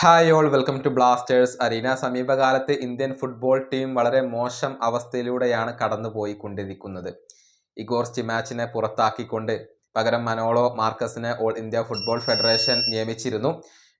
Hi all welcome to Blasters arena സമീപകാലത്ത് Indian football team വളരെ മോശം അവസ്ഥയിലൂടെയാണ് കടന്നുപോയിക്കൊണ്ടിരിക്കുന്നത്. ഇഗോർ സ്റ്റിമാച്ചിനെ പുറത്താക്കിക്കൊണ്ട് പകരം മനോളോ മാർക്കസിനെ ഓൾ ഇന്ത്യ ഫുട്ബോൾ ഫെഡറേഷൻ നിയമിച്ചിരുന്നു.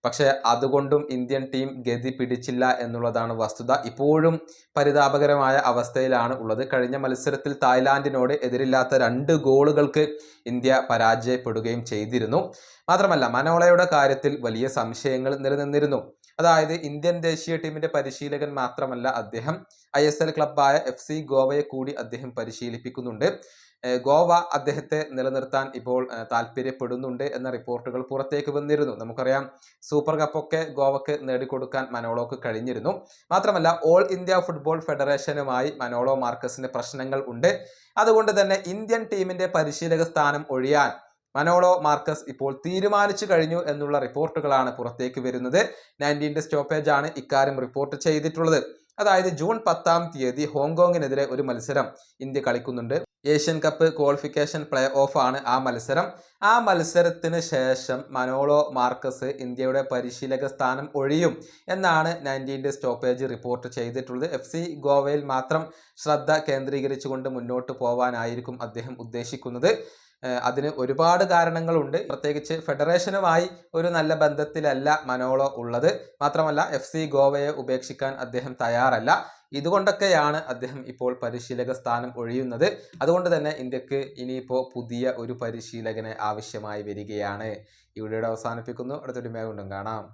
പക്ഷേ അതുകൊണ്ടും ഇന്ത്യൻ ടീം ഗതി പിടിച്ചില്ല എന്നുള്ളതാണ് വസ്തുത. ഇപ്പോഴും പരിതാപകരമായ അവസ്ഥയിലാണ് ഉള്ളത്. കഴിഞ്ഞ മത്സരത്തിൽ തായ്ലാന്റിനോട് എതിരില്ലാത്ത രണ്ട് ഗോളുകൾക്ക് ഇന്ത്യ പരാജയപ്പെടുകയും ചെയ്തിരുന്നു. മാത്രമല്ല മനോളയുടെ കാര്യത്തിൽ വലിയ സംശയങ്ങൾ നിലനിന്നിരുന്നു. അതായത് ഇന്ത്യൻ ദേശീയ ടീമിന്റെ പരിശീലകൻ മാത്രമല്ല അദ്ദേഹം ഐ എസ് എൽ ക്ലബായ എഫ് സി ഗോവയെ കൂടി അദ്ദേഹം പരിശീലിപ്പിക്കുന്നുണ്ട്. ഗോവ അദ്ദേഹത്തെ നിലനിർത്താൻ ഇപ്പോൾ താല്പര്യപ്പെടുന്നുണ്ട് എന്ന റിപ്പോർട്ടുകൾ പുറത്തേക്ക് വന്നിരുന്നു. നമുക്കറിയാം സൂപ്പർ കപ്പൊക്കെ ഗോവക്ക് നേടിക്കൊടുക്കാൻ മനോളോക്ക് കഴിഞ്ഞിരുന്നു. മാത്രമല്ല ഓൾ ഇന്ത്യ ഫുട്ബോൾ ഫെഡറേഷനുമായി മനോളോ മാർക്കസിന് പ്രശ്നങ്ങൾ ഉണ്ട്. അതുകൊണ്ട് തന്നെ ഇന്ത്യൻ ടീമിന്റെ പരിശീലക സ്ഥാനം ഒഴിയാൻ മനോളോ മാർക്കസ് ഇപ്പോൾ തീരുമാനിച്ചു കഴിഞ്ഞു എന്നുള്ള റിപ്പോർട്ടുകളാണ് പുറത്തേക്ക് വരുന്നത്. നയന്റീന്റെ സ്റ്റോപ്പേജ് ആണ് ഇക്കാര്യം റിപ്പോർട്ട് ചെയ്തിട്ടുള്ളത്. അതായത് ജൂൺ പത്താം തീയതി ഹോങ്കോങ്ങിനെതിരെ ഒരു മത്സരം ഇന്ത്യ കളിക്കുന്നുണ്ട്. Asian Cup qualification play off ആണ് ആ മത്സരം. ആ മത്സരത്തിന് ശേഷം മനോളോ മാർക്കസ് ഇന്ത്യയുടെ പരിശീലക സ്ഥാനം ഒഴിയും എന്നാണ് നയന്റീന്റെ സ്റ്റോപ്പേജ് റിപ്പോർട്ട് ചെയ്തിട്ടുള്ളത്. എഫ് സി ഗോവയിൽ മാത്രം ശ്രദ്ധ കേന്ദ്രീകരിച്ചുകൊണ്ട് മുന്നോട്ട് പോകാനായിരിക്കും അദ്ദേഹം ഉദ്ദേശിക്കുന്നത്. അതിന് ഒരുപാട് കാരണങ്ങളുണ്ട്. പ്രത്യേകിച്ച് ഫെഡറേഷനുമായി ഒരു നല്ല ബന്ധത്തിലല്ല മനോളോ ഉള്ളത്. മാത്രമല്ല എഫ് ഗോവയെ ഉപേക്ഷിക്കാൻ അദ്ദേഹം തയ്യാറല്ല. ഇതുകൊണ്ടൊക്കെയാണ് അദ്ദേഹം ഇപ്പോൾ പരിശീലക സ്ഥാനം ഒഴിയുന്നത്. അതുകൊണ്ട് തന്നെ ഇന്ത്യയ്ക്ക് ഇനിയിപ്പോൾ പുതിയ ഒരു പരിശീലകനെ ആവശ്യമായി വരികയാണ്. ഇവിടെ അവസാനിപ്പിക്കുന്നു. അടുത്തൊരു മേഖണ്ടും കാണാം.